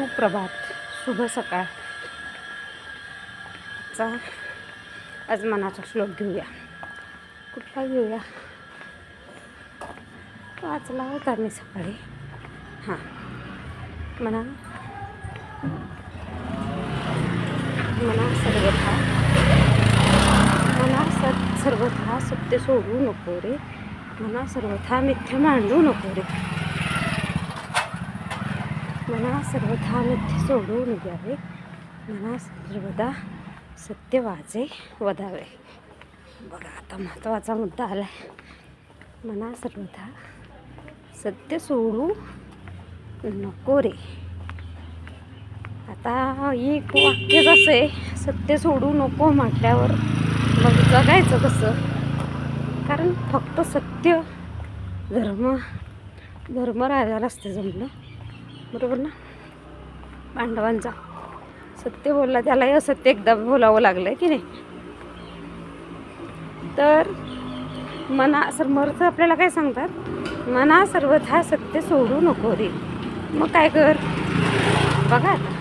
सुप्रभात. शुभ सकाळ. चा आज मनाचा श्लोक घेऊया. कुठला घेऊया? वाचला होता मी सकाळी. हां. म्हणा. मना सर्वथा. मना स सर्वथा सत्य सोडू नको रे. मना सर्वथा मिथ्य मांडू नको रे. मना सर्वथा मिथ्य सोडून द्यावे. मना सर्वदा सत्य वाचे वधावे. बघा आता महत्त्वाचा मुद्दा आला आहे मना सर्वथा सत्य सोडू नको रे. आता एक वाक्य कसं आहे सत्य सोडू नको म्हटल्यावर मग जगायचं कसं? कारण फक्त सत्य धर्म धर्म राजाला असते जमलं. बरोबर ना? पांडवांचा सत्य बोलला त्यालाही असत्य एकदा बोलावं लागलं की नाही? तर मना समर्थ आपल्याला काय सांगतात? मना सर्वथा सत्य सोडू नको रे. मग काय कर? बघा आता.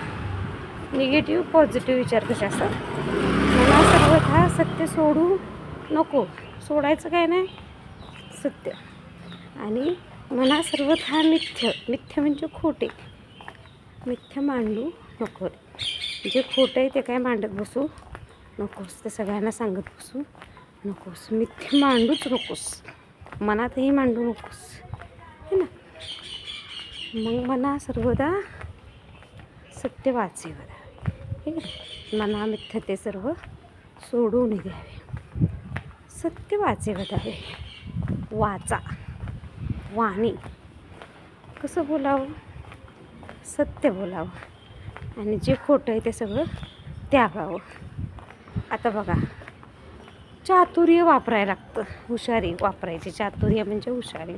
निगेटिव्ह पॉझिटिव्ह विचार कसे असतात? मना सर्वथा सत्य सोडू नको. सोडायचं काय नाही? सत्य. आणि मना सर्वथा मिथ्य मिथ्य म्हणजे खोटे. मिथ्य मांडू नको. जे खोटं आहे ते काय मांडत बसू? नकोस. ते सगळ्यांना सांगत बसू? नकोस. मिथ्य मांडूच नकोस. मनातही मांडू नकोस. है ना? मग मना सर्वदा सत्य वाचे बघा. ठीक आहे मना मिथ्य ते सर्व सोडून द्यावे सत्य वाचे बघावे वाचा. वाणी. कसं बोलावं? सत्य बोलावं. आणि जे खोटं आहे ते सगळं त्यागावं. आता बघा चातुर्य वापरायला लागतं. हुशारी वापरायची. चातुर्य म्हणजे हुशारी.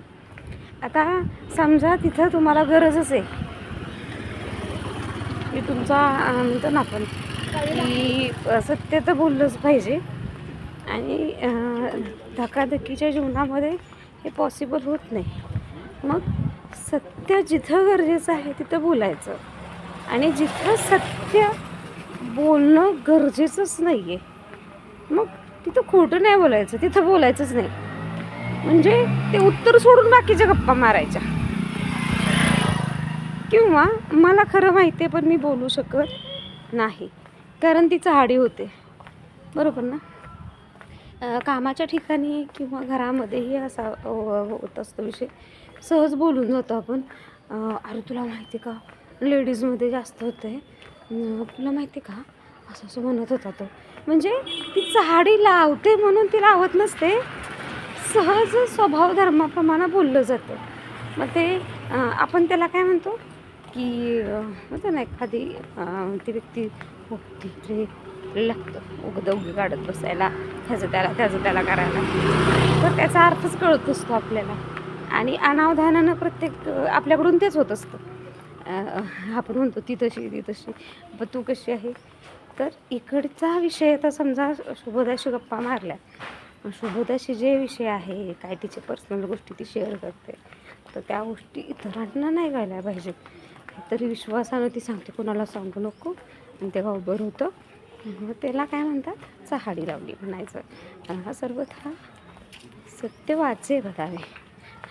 आता समजा तिथं तुम्हाला गरजच आहे. मी तुमचा म्हणतो ना आपण की सत्य तर बोललंच पाहिजे. आणि धकाधकीच्या जीवनामध्ये हे पॉसिबल होत नाही. मग सत्य जिथं गरजेचं आहे तिथं बोलायचं. आणि जिथं सत्य बोलणं गरजेचंच नाही आहे मग तिथं खोटं नाही बोलायचं तिथं बोलायचंच नाही. म्हणजे ते उत्तर सोडून बाकीच्या गप्पा मारायच्या. किंवा मला खरं माहिती आहे पण मी बोलू शकत नाही. कारण ती चहाडी होते. बरोबर ना? कामाच्या ठिकाणी किंवा घरामध्येही असा होत असतो विषय. सहज बोलून जातो आपण. अरे तुला माहिती आहे का? लेडीजमध्ये जास्त होतं आहे तुला माहिती आहे का? असं असं म्हणत होता तो. म्हणजे ती झाडी लावते म्हणून ती लावत नसते. सहज स्वभाव धर्माप्रमाणे बोललं जातं. मग ते आपण त्याला काय म्हणतो? की म्हणतो ना एखादी ती व्यक्ती हो रे लागतं उगद उगी काढत बसायला ह्याचं त्याला त्याचं त्याला करायला. तर त्याचा अर्थच कळत असतो आपल्याला. आणि अनावधानानं प्रत्येक आपल्याकडून तेच होत असतं. आपण म्हणतो ती तशी ती तशी. पण तू कशी आहे? तर इकडचा विषय आता समजा शुभोदाशी गप्पा मारल्या. शुभोदाशी जे विषय आहे काय तिचे पर्सनल गोष्टी ती शेअर करते. तर त्या गोष्टी इतरांना नाही व्हायला पाहिजे तरी विश्वासानं ती सांगते कोणाला सांगू नको. आणि तेव्हा उभं होतं मग त्याला काय म्हणतात? चहाडी लावली म्हणायचं. हा सर्वथा सत्य वाचे बघावे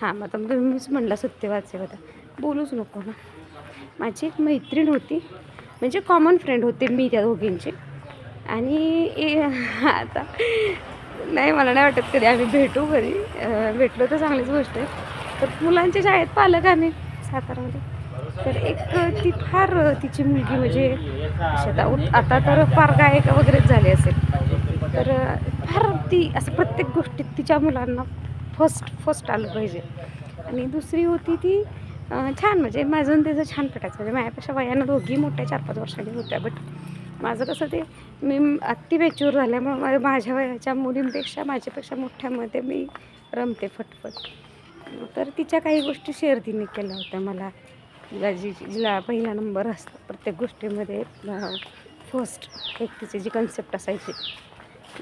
हां मग आता मीच म्हणला सत्य वाचे बोलूच नको ना. माझी एक मैत्रीण होती म्हणजे कॉमन फ्रेंड होते मी त्या दोघींची. आणि ए- आता नाही मला नाही वाटत कधी आम्ही भेटू कधी भेटलो तर चांगलीच गोष्ट आहे. तर मुलांच्या शाळेत पालक आम्ही सातारामध्ये. तर एक ती फार तिची मुलगी म्हणजे आता उत- आता तर फार गायिका वगैरेच झाली असेल. तर फार ती असं प्रत्येक गोष्टीत तिच्या मुलांना फर्स्ट फर्स्ट आलं पाहिजे. आणि दुसरी होती ती छान म्हणजे माझं आणि छान पटायचं. म्हणजे माझ्यापेक्षा वयानं दोघी मोठ्या चार पाच वर्षांनी होत्या. बट माझं कसं ते मी अति मॅच्युअर झाल्यामुळं माझ्या वयाच्या मुलींपेक्षा माझ्यापेक्षा मोठ्यामध्ये मी रमते फटफट. तर तिच्या काही गोष्टी शेअर तिने केल्या होत्या मला. तिला जी जिला पहिला नंबर असतो प्रत्येक गोष्टीमध्ये फर्स्ट एक तिची जी कन्सेप्ट असायची.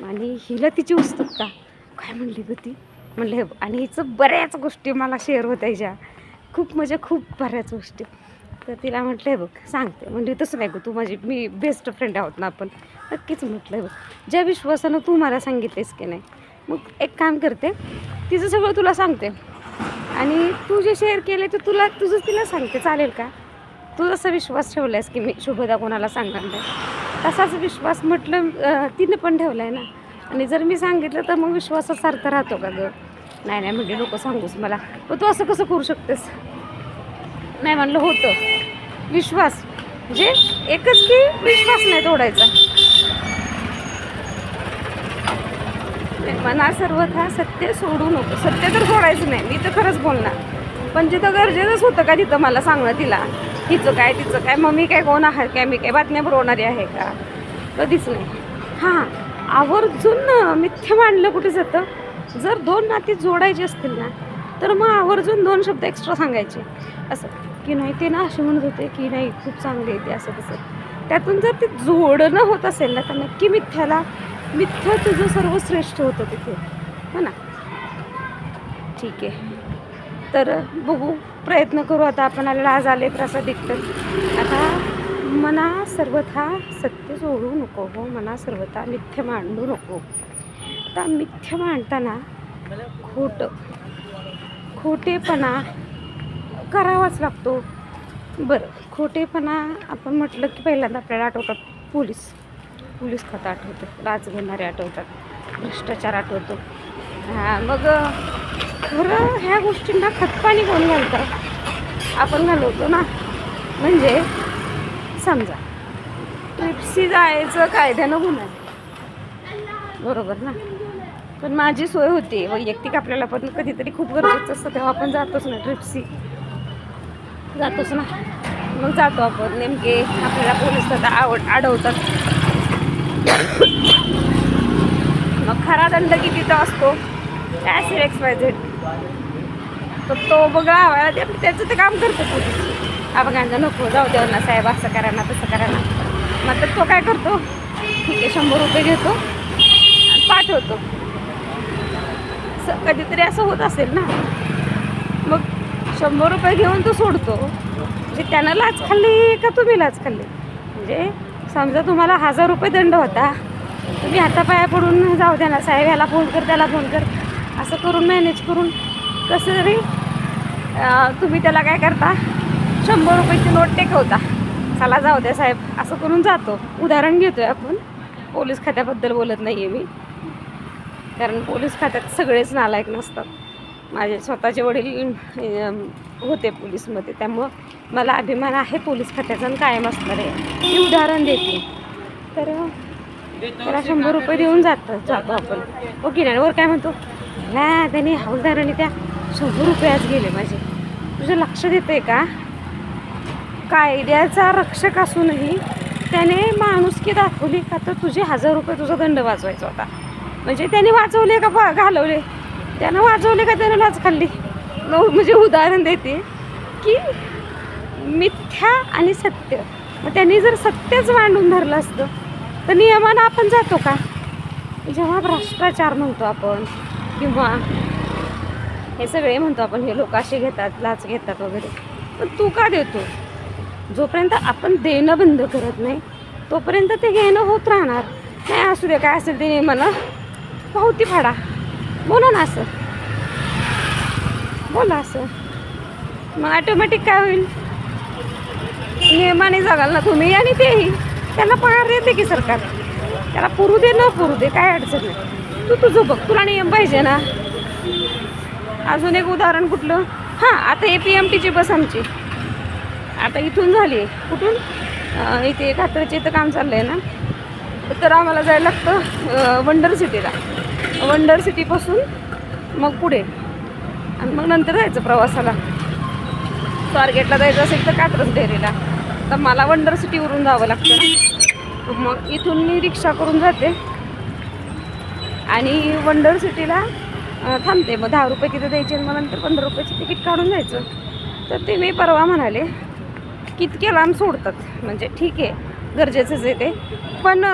आणि हिला तिची उत्सुकता. काय म्हणली ग ती? म्हणले हे बघ. आणि हिचं बऱ्याच गोष्टी मला शेअर होत्या हिच्या खूप म्हणजे खूप बऱ्याच गोष्टी. तर तिला म्हटलं बघ सांगते. म्हणजे तसं नाही गं तू माझी मी बेस्ट फ्रेंड आहोत ना आपण. नक्कीच म्हटलं बघ ज्या विश्वासानं तू मला सांगितलेस की नाही मग एक काम करते तिचं सगळं तुला सांगते. आणि तू जे शेअर केले ते तुला तुझंच तिला सांगते. चालेल का? तू जसा विश्वास ठेवलायस की मी शुभदा कोणाला सांगणार नाही तसाच विश्वास म्हटलं तिनं पण ठेवला आहे ना. आणि जर मी सांगितलं तर मग विश्वासाचा राहतो का गं? नाही नाही म्हणजे लोक सांगूस मला. मग तू असं कसं करू शकतेस? नाही म्हणलं होतं. विश्वास. म्हणजे एकच की विश्वास नाही तोडायचा? मना सर्वथा सत्य सोडू नको. सत्य तर सोडायचं नाही. मी तर खरंच बोलणार. पण जिथं गरजेचंच होतं का तिथं मला सांगणं तिला? तिचं काय तिचं काय? मम्मी काय कोण आहे काय मी काय बातम्या पुरवणारी आहे का? कधीच नाही. हां. आवर्जून मिथ्य मांडलं कुठे जातं? जर दोन नाती जोडायची असतील ना तर मग आवर्जून दोन शब्द एक्स्ट्रा सांगायचे. असं की नाही ते ना असे म्हणत होते की नाही खूप चांगले येते असं तसं. त्यातून जर ते जोडणं होत असेल ना तर नक्की मिथ्याला मिथ्या तुझं सर्वश्रेष्ठ होतं तिथे. हो ना? ठीक आहे. तर बघू प्रयत्न करू आता आपण आलेला आज आले असं दिखतं आता मना सर्वथा सत्य सोडू नको हो मना सर्वथा मिथ्य मांडू नको. आता मिथ्य मांडताना खोटं खोटेपणा करावाच लागतो. बरं खोटेपणा आपण म्हटलं की पहिल्यांदा आपल्याला आठवतात. पोलीस पोलीस खातं आठवतं लाच घेणारे आठवतात भ्रष्टाचार आठवतो. हां मग खरं ह्या गोष्टींना खतपाणी कोण घालतं? आपण घालवतो ना. म्हणजे समजा ट्रिप्सी जायचं कायद्यानं गुन्हा. बरोबर ना? पण माझी सोय होती. वैयक्तिक आपल्याला पण कधीतरी खूप गरजेचं असतं. तेव्हा आपण जातोच ना ट्रिप्सी जातोच ना? मग जातो आपण. नेमके आपल्याला पोलीस आता आवड अडवतात. मग खरा दंड कितीचा असतो? काय एक्स वाय झेड तर तो बघा आवाळा ते त्याचं ते काम करतो पोलीस. अभगांना नको. जाऊ देऊ ना साहेब असं करा ना तसं करा ना. मग तर तो काय करतो? ठीक आहे शंभर रुपये घेतो आणि पाठवतो. स- कधीतरी असं होत असेल ना? मग शंभर रुपये घेऊन तो सोडतो. म्हणजे त्यानं लाच खाल्ली का तुम्ही लाच खाल्ली? म्हणजे समजा तुम्हाला हजार रुपये दंड होता. तुम्ही हातापाया पडून जाऊ द्या ना साहेब ह्याला फोन कर त्याला फोन कर. असं करून मॅनेज करून कसं तरी तुम्ही त्याला काय करता? शंभर रुपयाची नोट टेकवता. चला जाऊ द्या साहेब. असं करून जातो. उदाहरण घेतोय आपण. पोलीस खात्याबद्दल बोलत नाही आहे मी. कारण पोलीस खात्यात सगळेच नालायक नसतात. माझे स्वतःचे वडील होते पोलीसमध्ये. त्यामुळं मला अभिमान आहे पोलीस खात्याचा आणि कायम असणार आहे. मी उदाहरण देते. तर त्याला शंभर रुपये देऊन जातं जातो आपण. हो ओके ना वर काय म्हणतो? ह्या त्याने हौलदाराने त्या शंभर रुपये आज गेले माझे. तुझं लक्ष देते का? कायद्याचा रक्षक असूनही त्याने माणुसकी दाखवली का तर तुझे हजार रुपये तुझा दंड वाचवायचा होता. म्हणजे त्याने वाचवले का पा घालवले? त्यानं वाचवले का त्यानं लाच खाल्ली? म्हणजे उदाहरण देते की मिथ्या आणि सत्य. मग त्यांनी जर सत्यच मांडून धरलं असतं तर नियमानं आपण जातो का? जेव्हा भ्रष्टाचार म्हणतो आपण किंवा हे सगळे म्हणतो आपण हे लोक असे घेतात लाच घेतात वगैरे. पण तू का देतो? जोपर्यंत आपण देणं बंद करत नाही तोपर्यंत ते घेणं होत राहणार. नाही असू दे काय असेल ते नियमानं पावती फाडा. बोला ना असं. बोला असं. मग ॲटोमॅटिक काय होईल? नियमाने जगाल ना तुम्ही आणि तेही. त्यांना पगार देते की सरकार? त्याला पुरू दे न पुरू दे काय अडचण नाही. तू तुझं बघ तुला नियम पाहिजे ना. अजून एक उदाहरण कुठलं? हां आता ए पी एम टीची बस आमची. आता इथून झाली. आहे कुठून इथे कात्रचे इथं काम चाललं आहे ना? तर आम्हाला जायला लागतं वंडर सिटीला वंडर सिटीपासून मग पुढे. आणि मग नंतर जायचं प्रवासाला. स्वारगेटला जायचं असेल तर कात्रज डेअरीला तर मला वंडर सिटीवरून जावं लागतं ना? मग इथून मी रिक्षा करून जाते. आणि वंडर सिटीला थांबते. मग दहा रुपये तिथे द्यायचे आणि मग नंतर पंधरा रुपयाचं तिकीट काढून जायचं. तर ते मी परवा म्हणाले कितके लांब सोडतात. म्हणजे ठीक आहे गरजेचंच आहे ते. पण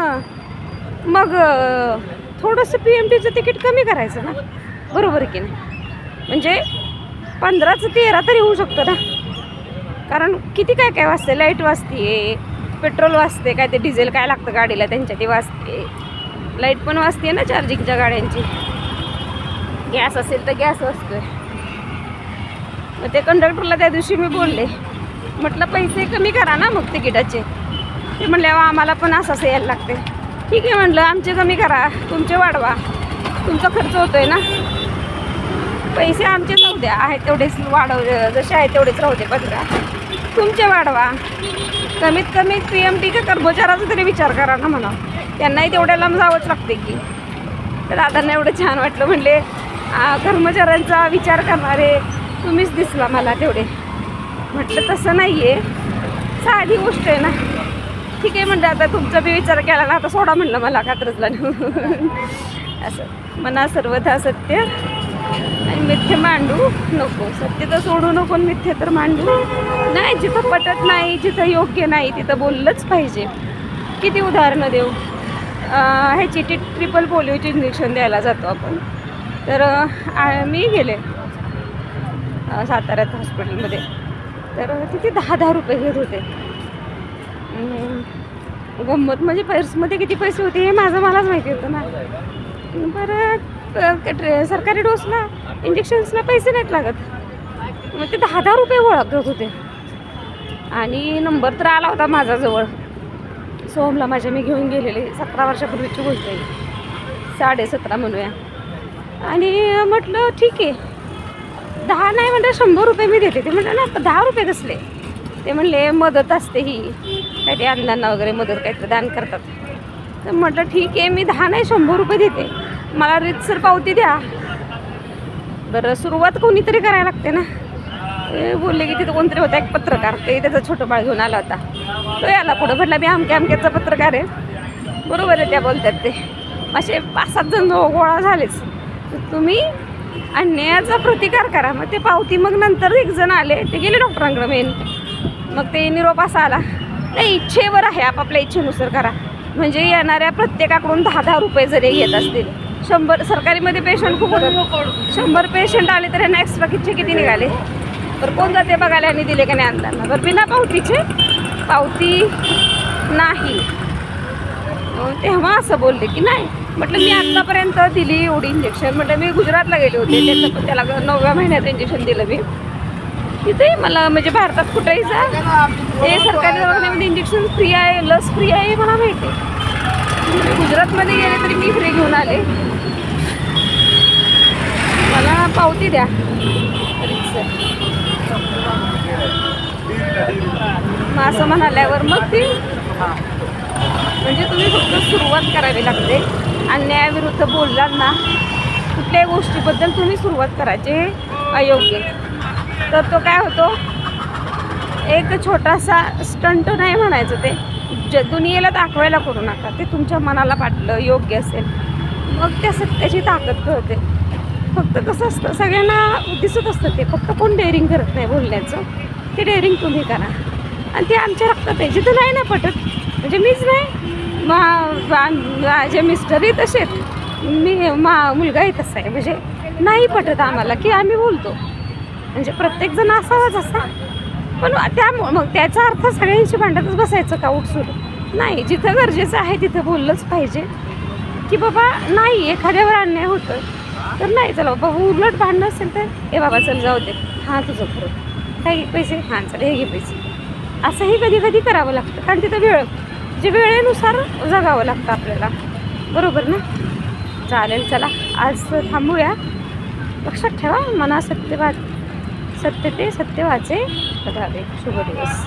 मग थोडंसं पी एम टीचं तिकीट कमी करायचं ना? बरोबर की नाही? म्हणजे पंधराचं तेरा तरी होऊ शकतं ना? कारण किती काय काय वाजते लाइट वाजते पेट्रोल वाजते काय ते डिझेल काय लागतं गाडीला? त्यांच्या ते वाजते लाइट पण वाजते ना चार्जिंगच्या गाड्यांची? गॅस असेल तर गॅस वाचतोय मग ते कंडक्टरला त्या दिवशी मी बोलले म्हटलं पैसे कमी करा ना मग तिकिटाचे. ते म्हणले आम्हाला पण असं असं यायला लागते ठीक आहे म्हटलं आमचे कमी करा तुमचे वाढवा. तुमचा खर्च होतो आहे ना. पैसे आमचे जाऊ द्या आहेत तेवढेच वाढव जसे आहेत तेवढेच राहू दे पंधरा. तुमचे वाढवा. कमीत कमी पी एम टीच्या कर्मचाऱ्याचा तरी विचार करा ना म्हणा. त्यांनाही तेवढ्या लांब जावंच लागते की. तर दादांना एवढं छान वाटलं म्हणले कर्मचाऱ्यांचा विचार करणारे तुम्हीच दिसला मला तेवढे. म्हटलं तसं नाही आहे साधी गोष्ट आहे ना. ठीक आहे म्हणलं आता तुमचा बी विचार केला ना आता सोडा म्हणलं मला कात्रजला. असं. मना सर्वथा सत्य आणि मिथ्य मांडू नको. सत्य तर सोडू नको मिथ्य तर मांडू. नाही जिथं पटत नाही जिथं योग्य नाही तिथं बोललंच पाहिजे. किती उदाहरणं देऊ? ह्याची टी ट्रिपल पोलिओची इंजेक्शन द्यायला जातो आपण. तर मी गेले साताऱ्यात हॉस्पिटलमध्ये. तर तिथे दहा दहा रुपये घेत होते. गंमत म्हणजे पर्समध्ये किती पैसे होते हे माझं मलाच माहिती होतं ना. परत ट्रे- सरकारी डोसला इंजेक्शन्सला पैसे नाहीत लागत. मग ते दहा दहा रुपये ओळखत होते. आणि नंबर तर आला होता माझाजवळ सोमला माझ्या मी घेऊन गेलेले सतरा वर्षापूर्वीची गोष्ट आहे. साडे सतरा म्हणूया. आणि म्हटलं ठीक आहे. दहा नाही म्हणलं शंभर रुपये मी देते. ते म्हटलं ना दहा रुपये कसले? ते म्हणले मदत असते ही. काहीतरी अन्नांना वगैरे मदत काहीतरी दान करतात. तर म्हटलं ठीक आहे मी दहा नाही शंभर रुपये देते. मला रितसर पावती द्या. बरं सुरुवात कोणीतरी करायला लागते ना. ते बोलले की तिथं कोणतरी होता एक पत्रकार. ते त्याचं छोटं बाळ घेऊन आला होता. तो याला पुढं म्हटलं मी अमक्या अमक्याचा पत्रकार आहे. बरोबर आहे त्या बोलतात ते. असे पाच सात जण गोळा झालेच. तर तुम्ही अन्यायाचा प्रतिकार करा. मग ते पावती मग नंतर एक जण आले. ते गेले डॉक्टरांकडे मेन मग ते निरोप असा आला. नाही इच्छेवर आहे. आपापल्या इच्छेनुसार करा. म्हणजे येणाऱ्या प्रत्येकाकडून दहा दहा रुपये जरी घेत असतील शंभर सरकारीमध्ये पेशंट खूप होतात. शंभर पेशंट आले तर यांना एक्स्ट्रा किती किती निघाले? तर कोण जाते बघायला यांनी दिले का नाही अंदाजला बरं बिना पावतीचे पावती नाही. तेव्हा असं बोलले की नाही. म्हटलं मी आत्तापर्यंत दिली एवढी इंजेक्शन म्हटलं मी गुजरातला गेले होते. त्याचं त्याला नवव्या महिन्यात इंजेक्शन दिलं मी. तिथे मला म्हणजे भारतात कुठेही जा हे सरकारी दवाखान्यामध्ये इंजेक्शन फ्री आहे लस फ्री आहे हे मला माहिती म्हणजे गुजरातमध्ये गेले तरी मी फ्री घेऊन आले. मला पावती द्या. मग असं म्हणाल्यावर मग ती म्हणजे तुम्ही फक्त सुरुवात करावी लागते. अन्यायाविरुद्ध बोललात ना कुठल्याही गोष्टीबद्दल तुम्ही सुरुवात करायची हे अयोग्य. तर तो काय होतो एक छोटासा स्टंट नाही म्हणायचं ते. ज दुनियेला दाखवायला करू नका ते तुमच्या मनाला वाटलं योग्य असेल. मग त्या सत्याची ताकद कळते. फक्त कसं असतं सगळ्यांना दिसत असतं ते फक्त कोण डेअरिंग करत नाही बोलण्याचं. ते डेअरिंग तुम्ही करा. आणि ते आमच्या रक्तात आहे जिथं नाही ना पटत म्हणजे मीच नाही माझे मिस्टरही तसेच मी मा मुलगाही तसा आहे. म्हणजे नाही पटत आम्हाला की आम्ही बोलतो. म्हणजे प्रत्येकजण असावाच असा. पण त्यामुळं मग त्याचा अर्थ सगळ्यांशी भांडतच बसायचं का उठसूट नाही जिथं गरजेचं आहे तिथं बोललंच पाहिजे. की बाबा नाही एखाद्यावर अन्याय होतं तर नाही चला बाबा उलट भांडणं असेल तर हे बाबा चल जाऊ दे. हां तुझं खरं. काही पैसे? हां चल हे घे पैसे. असंही कधी कधी करावं लागतं. कारण तिथं वेळ म्हणजे वेळेनुसार जगावं लागतं आपल्याला. बरोबर ना? चालेल चला. आज थांबूया. लक्षात ठेवा मना सत्यवाद सत्य ते सत्यवाचे बघावे शुभ दिवस.